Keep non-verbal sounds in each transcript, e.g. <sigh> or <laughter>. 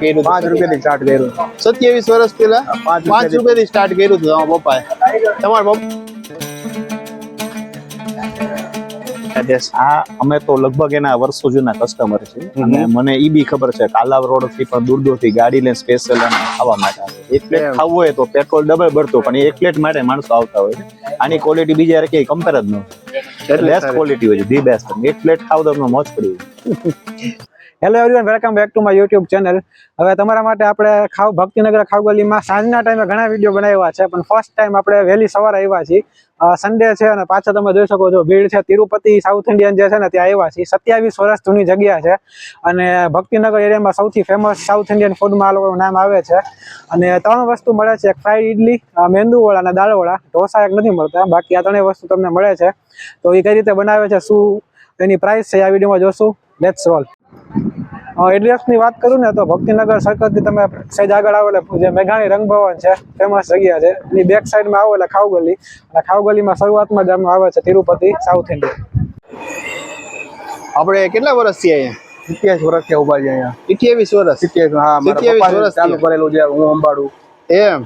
કર્યું પાંચ રૂપિયાથી સ્ટાર્ટ કર્યું સત્યાવીસ વર્ષ પહેલા પાંચ રૂપિયાથી. સ્ટાર્ટ કર્યું હતું તમારા પપ્પાએ. તમારા પપ્પા? આ અમે તો લગભગ એના વર્ષો જૂના કસ્ટમર છે અને મને ઈ બી ખબર છે કાલાવ રોડથી પણ દૂર દૂરથી ગાડી લઈને સ્પેશિયલ અને ખાવા માટે આવે એક પ્લેટ ખાવું હોય તો પેટ્રોલ ડબલ ભરતું પણ એક પ્લેટ માટે માણસો આવતા હોય આની ક્વોલિટી બીજા ક્યાંય કમ્પેર જ ન એટલી બેસ્ટ ક્વોલિટી હોય છે. ધી બેસ્ટ એક પ્લેટ ખાવ તો તમને મોજ પડી hello everyone welcome back to my YouTube channel હવે તમારા માટે આપણે ખાવ, ભક્તિનગર ખાવગલીમાં સાંજના ટાઈમે ઘણા વીડિયો બનાવ્યા છે, પણ ફર્સ્ટ ટાઈમ આપણે વહેલી સવારે આવ્યા છીએ. સન્ડે છે અને પાછળ તમે જોઈ શકો છો, ભીડ છે. તિરુપતિ સાઉથ ઇન્ડિયન જે છે ને ત્યાં આવ્યા છીએ. સત્યાવીસ વર્ષ જૂની જગ્યા છે અને ભક્તિનગર એરિયામાં સૌથી ફેમસ સાઉથ ઇન્ડિયન ફૂડમાં આ લોકોનું નામ આવે છે. અને ત્રણ વસ્તુ મળે છે, એક ફ્રાઈડ ઇડલી મેંદુવડા અને દાળવડા. ઢોસા એક નથી મળતા, બાકી આ ત્રણેય વસ્તુ તમને મળે છે. તો એ કઈ રીતે બનાવે છે, શું એની પ્રાઇસ છે, આ વિડીયોમાં જોશું. લેટ્સ રોલ એડ્રેસની વાત કરું ને તો ભક્તિનગર સર્કલથી તમે સહેજ આગળ આવો એટલે જે મેઘાણી રંગભવન છે ફેમસ જગ્યા છે એની બેક સાઈડમાં આવો એટલે ખાઉગલી. અને ખાવગલીમાં શરૂઆતમાં જ આવે છે તિરુપતિ સાઉથ ઇન્ડિયન આપણે કેટલા વર્ષથી અહીંયા? સિત્યાવીસ વર્ષથી ઊભા છે અહીંયા. સિત્યાવીસ વર્ષ? સિત્યાવીસ હા સિત્યાવીસ વર્ષ ચાલુ કરેલું છે હું અંબાડું. એમ.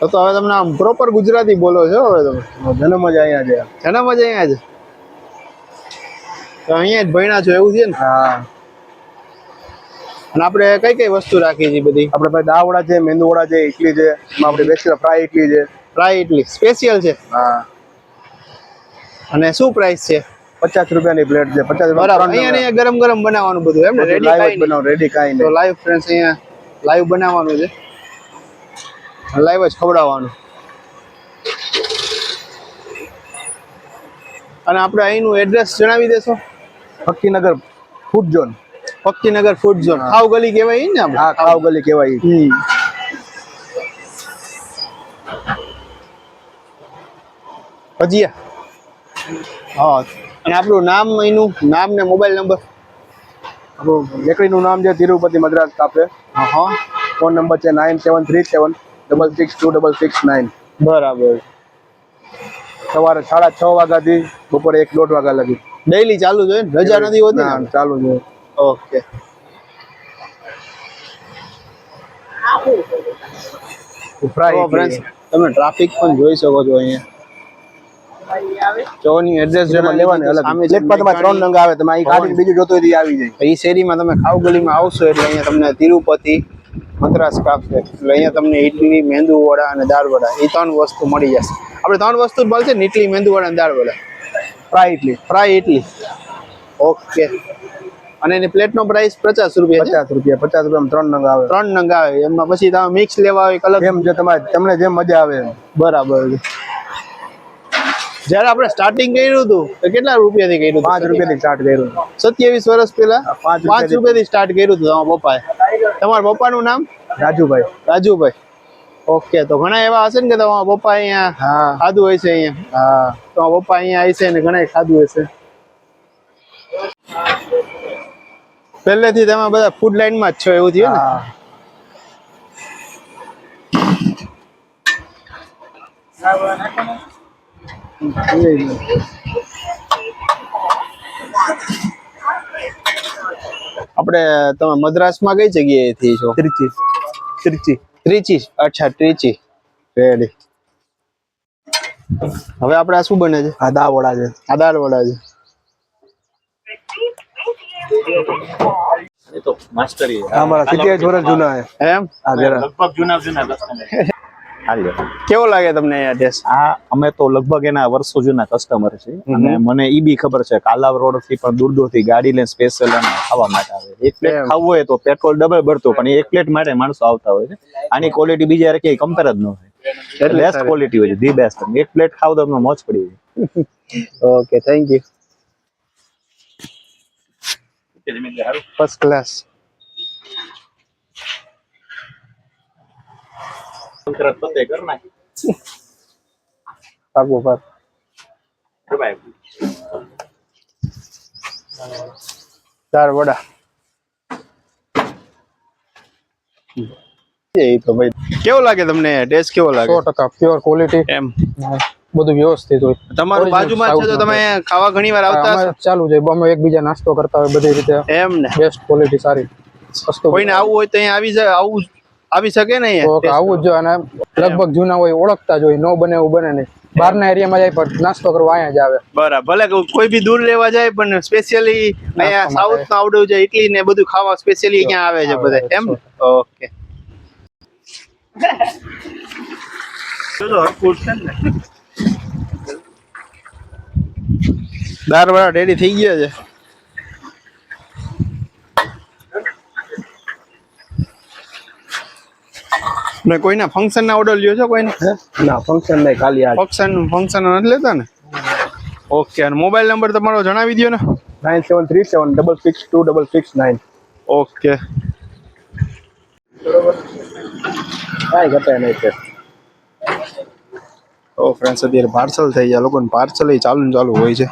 તો તો હવે તમને આમ પ્રોપર ગુજરાતી બોલો છો હવે તમે? જન્મ જ અહીંયા છે. જન્મ જ અહીંયા છે તો અહીંયા જ ભણ્યા છો એવું છે ને? હા. અને આપણે કઈ કઈ વસ્તુ રાખી છે બધી? આપણે ભાઈ દાવડા છે મેંદુવડા છે ઇડલી છે આપણે બેચલર ફ્રાય ઇડલી છે. ફ્રાય ઇડલી સ્પેશિયલ છે? હા. અને શું પ્રાઇસ છે? પચાસ રૂપિયાની પ્લેટ છે પચાસ બરાબર અહીંયા ગરમ ગરમ બનાવવાનું બધું એમ રેડી લાઈવ. બનાવો રેડી કાંઈ તો લાઈવ ફ્રેન્ડ્સ અહીંયા લાઈવ બનાવવાનું છે. લાઈવ જ ખવડાવવાનું. અને આપણે અહીંનું એડ્રેસ જણાવી દેશો? Bhaktinagar food zone. Bhaktinagar food zone ખાવ ગલી કહેવાય ને હા ખાવ ગલી કહેવાય. ભજીયા. હા. અને આપણું નામ એનું? નામ ને મોબાઈલ નંબર આપણું બેકરીનું નામ છે તિરુપતિ મદ્રાસ કાપે. હા. હા ફોન નંબર છે nine seven three seven double six two double six nine. બરાબર. સવારે સાડા છ વાગ્યાથી બપોરે એક દોઢ વાગ્યા લગી. ડેઈલી ચાલુ જોઈએ રજા નથી હોતી ચાલુ છે ઓકે તમે ટ્રાફિક પણ જોઈ શકો છો અહીંયા. ચોની એડ્રેસ જેમાં લેવાની અલગ પ્લેટમાં તમારે ત્રણ નંગ આવે તમે અહીં કાઢીને બીજું જોતો હોય આવી જાય. એ શેરીમાં તમે ખાવ ગલીમાં આવશો એટલે અહીંયા તમને તિરુપતિ મદ્રાસ કાફે એટલે અહીંયા તમને ઇડલી મેંદુ વડા અને દાળ વડા એ ત્રણ વસ્તુ મળી જશે. આપણે ત્રણ વસ્તુ જ મળશે ને ઇડલી મેંદુ વડા અને દાળ vada fry idli fry idli okay અને એની પ્લેટનો પ્રાઇસ પચાસ રૂપિયા પચાસ રૂપિયા પચાસ રૂપિયા ત્રણ નંગ આવે. ત્રણ નંગ આવે. એમાં પછી તમે મિક્સ લેવા હોય કલર. એમ જો તમારે તમને જેમ મજા આવે બરાબર. છે જ્યારે આપણે સ્ટાર્ટિંગ કર્યું હતું તો કેટલા રૂપિયાથી કર્યું પાંચ રૂપિયા રૂપિયાથી સ્ટાર્ટ કર્યું. સત્યાવીસ વર્ષ પહેલા? પાંચ રૂપિયાથી. સ્ટાર્ટ કર્યું હતું તમારા પપ્પાએ. તમારા પપ્પાનું નામ? રાજુભાઈ. રાજુભાઈ. ઓકે તો ઘણા એવા હશે ને કે તમારા પપ્પા અહીંયા હા. ખાધું હશે અહીંયા? હા. તમારા પપ્પા અહીંયા હશે ને ઘણા ખાધું હશે? પહેલેથી તમે બધા ફૂડ લાઈનમાં જ છો એવું થયું ને? આપણે તમે મદ્રાસમાં કઈ જગ્યાએથી છો? ત્રીચી ત્રીચી ત્રિચી અચ્છા ત્રિચી રેડી હવે આપણે આ શું બને છે? આ દા વડા છે. આ દાળ વડા છે. એ તો માસ્ટરી આ અમારા સિત્યાવીસ વર્ષ જૂના છે. એમ? આ જરા. લગભગ જૂના જૂના કસ્ટમર હાલ્યો કેવો લાગે તમને અહીંયા ટેસ્ટ આ અમે તો લગભગ એના વર્ષો જૂના કસ્ટમર છે. અને મને ઈ બી ખબર છે કાલાવ રોડથી પણ દૂર દૂરથી ગાડી લઈને સ્પેશિયલ અને ખાવા માટે આવે. એક પ્લેટ. ખાવું હોય તો પેટ્રોલ ડબલ ભરતું પણ એક પ્લેટ માટે માણસો આવતા હોય છે. આની ક્વોલિટી બીજા યાર ક્યાંય કમ્પેર જ ન હોય. બેસ્ટ ક્વોલિટી હોય છે. ધી બેસ્ટ એક પ્લેટ ખાવ તો તમને મોજ પડી ઓકે થેન્ક યુ જાય <laughs> ફર્સ્ટ ક્લાસ કર નાખ પાકું પાક ચાર વડા એ તો ભાઈ કેવો લાગે તમને ટેસ્ટ કેવો લાગે સો ટકા પ્યોર ક્વોલિટી એમ બધું વ્યવસ્થિત હોય. તમારું બાજુમાં છે તો તમે ખાવા ઘણી વાર આવતા ચાલુ છે અમે એકબીજા નાસ્તો કરતા હોય બધી રીતે. એમ ને? બેસ્ટ ક્વોલિટી સારી. વસ્તુ કોઈને આવવું હોય તો અહીંયા આવી જાય આવું આવી શકે ને તો આવું જ જો અને લગભગ જૂના હોય ઓળખતા જ હોય ન બને એવું બને નહીં. બહારના એરિયામાં જાય પણ નાસ્તો કરવા અહીંયા જ આવે. બરાબર ભલે કોઈ- બી દૂર લેવા જાય પણ સ્પેશિયલી અહીંયા સાઉથનું આવડવું છે ઇડલી ને બધું ખાવા સ્પેશિયલી અહીંયા આવે છે આવે, બધા. આવે, એમ? છે. ઓકે. દાળ વાળા રેડી થઈ ગયા છે. ને કોઈના ફંક્શન ના ઓર્ડર લ્યો છો કોઈને? ના ફંક્શન નહીં ખાલી આ ફંક્શન ફંક્શન નથી લેતા ને? ઓકે અને મોબાઈલ નંબર તમારો જણાવી દો ને. Nine seven three seven double six two double six nine okay કાંઈ ઘટે નહીં છે. ઓ ફ્રેન્ડ્સ અત્યારે પાર્સલ થઈ ગયા. લોકોને પાર્સલ ચાલુ ને ચાલુ હોય છે.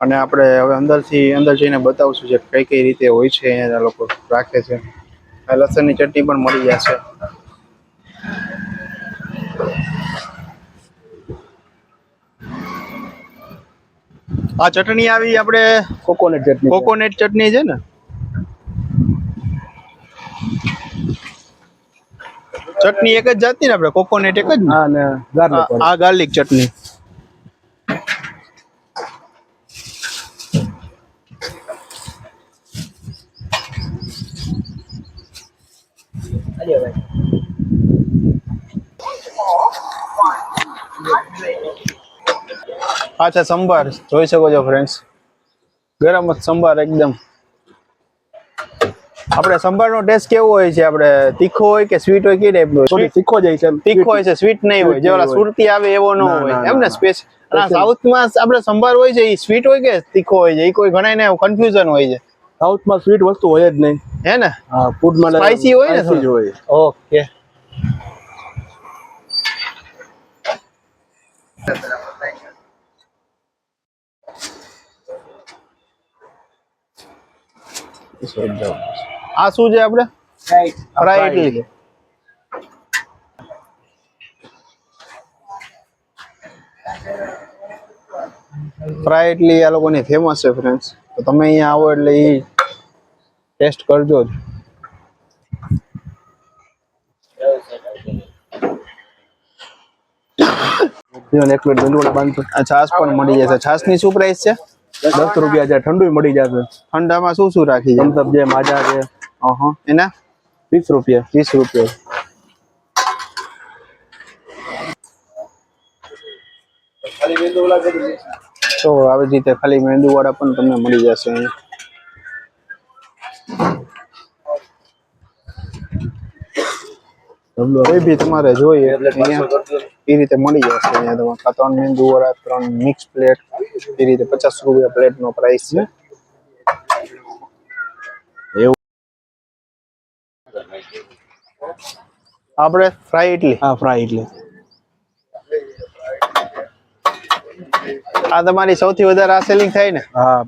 અને આપણે હવે અંદરથી અંદર જઈને બતાવશું છે કઈ કઈ રીતે હોય છે અહીંયા લોકો રાખે છે. આ લસણની ચટણી પણ મળી જાય છે. આ ચટણી આવી આપણે કોકોનટ ચટણી. કોકોનટ ચટણી છે ને? ચટણી એક જ જાતની ને આપણે? કોકોનટ એક જ ને? હા ને ગાર્લિક આ- ગાર્લિક ચટણી. આ છે સંભાર. જોઈ શકો છો ફ્રેન્ડ્સ ગરમ સંભાર એકદમ. આપણે સંભારનો ટેસ્ટ કેવો હોય છે? આપણે તીખો હોય કે સ્વીટ હોય કે ટાઈપનો થોડી તીખો જાય છે. તીખો હોય છે સ્વીટ નહીં હોય. જે ઓલા સુરતી આવે એવો ન ના, હોય. એમ ને ના. સ્પેસ સાઉથમાં આપણે સંભાર હોય છે એ સ્વીટ હોય કે તીખો હોય છે? એ કોઈ ઘણા ને કન્ફ્યુઝન હોય છે. સાઉથમાં સ્વીટ વસ્તુ હોય જ નહીં. હે ને? હા ફૂડમાં સ્પાઈસી હોય ને હોય. ઓકે આ શું છે આપણે? ફ્રાય ઇડલી ફ્રાય ઇડલી આ લોકોની ફેમસ છે ફ્રેન્ડ્સ તો તમે અહીંયા આવો એટલે એ ટેસ્ટ કરજો જ. એક બાંધતો આ છાશ પણ મળી જશે. છાશની શું પ્રાઇસ છે? દસ રૂપિયા છે. ઠંડુ મળી જશે. ઠંડામાં શું શું રાખી છે? થમ્સઅપ છે માજા છે. એના વીસ રૂપિયા. વીસ રૂપિયા. તો આવી રીતે ખાલી મેંદુ વાળા પણ તમને મળી જશે કોઈ બી તમારે જોઈએ એ રીતે મળી જશે અહીંયા તમારે. ત્રણ મેંદુ વાળા ત્રણ મિક્સ પ્લેટ એ રીતે પચાસ રૂપિયા પ્લેટનો પ્રાઇસ છે. આપણે ફ્રાય ઇડલી. હા ફ્રાય ઇડલી. આ તમારી સૌથી વધારે આ સેલિંગ થાય ને? હા.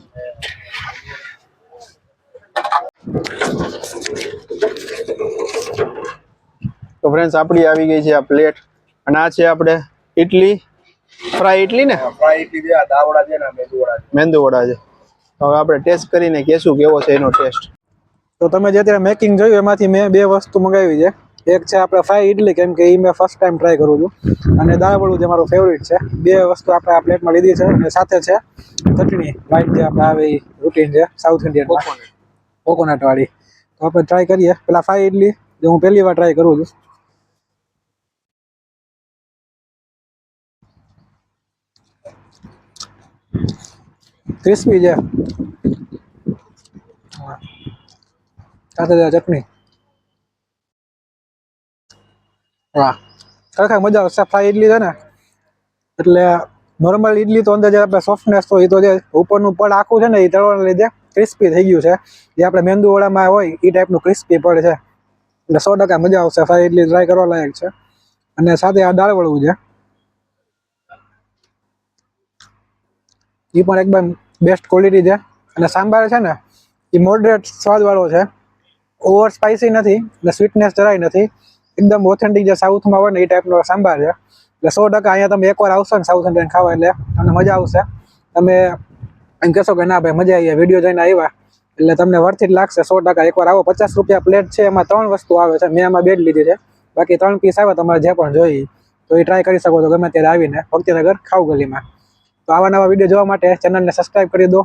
તો ફ્રેન્ડ્સ આપણી આવી ગઈ છે આ પ્લેટ અને આ છે આપણે ઇડલી ફ્રાય ઇડલી ને? ફ્રાય ઇડલી છે દાવડા છે ને મેંદુવડા મેંદુ વડા છે. હવે આપણે ટેસ્ટ કરીને કહેશું કેવો છે એનો ટેસ્ટ તો તમે જે અત્યારે મેકિંગ જોયું એમાંથી મેં બે વસ્તુ મંગાવી છે. એક છે આપણે ફ્રાય ઇડલી કેમ કે એ મેં ફર્સ્ટ ટાઈમ ટ્રાય કરું છું. અને દાળવડું જે મારું ફેવરિટ છે બે વસ્તુ આપણે આ પ્લેટમાં લીધી છે. અને સાથે છે ચટણી વાઇટ જે આપણે આવે એ રૂટીન છે સાઉથ ઇન્ડિયન કોકોનટ વાળી. તો આપણે ટ્રાય કરીએ. પેલા ફ્રાય ઇડલી જે હું પહેલી વાર ટ્રાય કરું છું. ક્રિસ્પી છે. સાથે ચટણી. વાહ. ખરેખર મજા આવશે ફ્રાય ઇડલી છે ને? એટલે નોર્મલ ઇડલી તો અંદર જે આપણે સોફ્ટનેસ તો એ તો જે ઉપરનું પડ આખું છે ને એ તળવાના લીધે ક્રિસ્પી થઈ ગયું છે. જે આપણે મેંદુવાળામાં હોય એ ટાઈપનું ક્રિસ્પી પડ છે. એટલે સો ટકા મજા આવશે ફ્રાય ઇડલી ટ્રાય કરવા લાયક છે. અને સાથે આ દાળવળવું છે. એ પણ એકદમ બેસ્ટ ક્વોલિટી છે. અને સાંભાર છે ને એ મોડરેટ સ્વાદવાળો છે. ઓવર સ્પાઇસી નથી એટલે સ્વીટનેસ જરાય નથી. એકદમ ઓથેન્ટિક જે સાઉથમાં હોય ને એ ટાઈપનો સાંભાર છે. એટલે સો ટકા અહીંયા તમે એકવાર આવશો ને સાઉથ ઇન્ડિયન ખાવા એટલે તમને મજા આવશે. તમે એમ કહેશો કે ના ભાઈ મજા આવી વીડિયો જોઈને આવ્યા. એટલે તમને વર્થિત લાગશે સો ટકા. એકવાર આવો, પચાસ રૂપિયા પ્લેટ છે, એમાં ત્રણ વસ્તુ આવે છે. મેં એમાં બે લીધી છે. બાકી ત્રણ પીસ આવે તમારે જે પણ જોઈએ. તો એ ટ્રાય કરી શકો છો ગમે ત્યારે આવીને. ભક્તિનગર ખાવ ગલીમાં તો આવા નવા વીડિયો જોવા માટે ચેનલને સબસ્ક્રાઈબ કરી દો.